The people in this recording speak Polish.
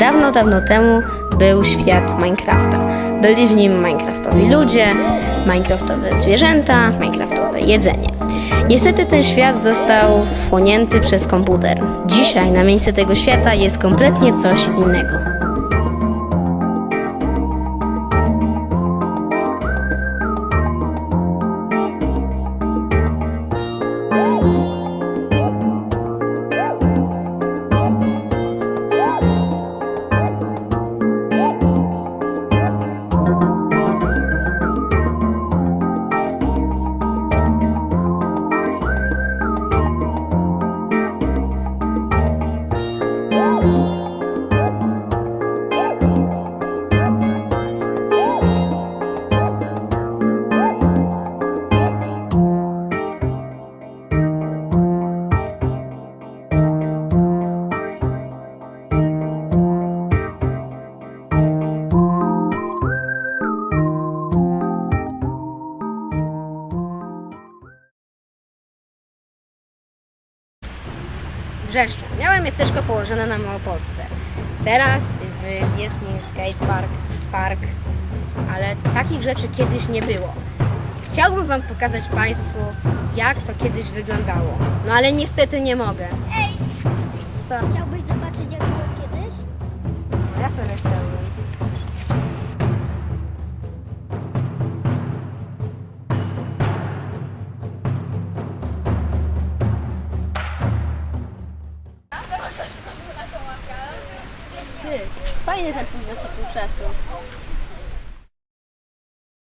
Dawno, dawno temu był świat Minecrafta. Byli w nim Minecraftowi ludzie, Minecraftowe zwierzęta, Minecraftowe jedzenie. Niestety ten świat został wchłonięty przez komputer. Dzisiaj na miejsce tego świata jest kompletnie coś innego. Brzeszczą. Miałe miasteczko położone na Małopolsce. Teraz jest nim skatepark, park, ale takich rzeczy kiedyś nie było. Chciałbym Wam pokazać Państwu, jak to kiedyś wyglądało. No ale niestety nie mogę. Ej, Co? chciałbyś zobaczyć jak było kiedyś? Ja sobie Ty, fajny ten film do czasu.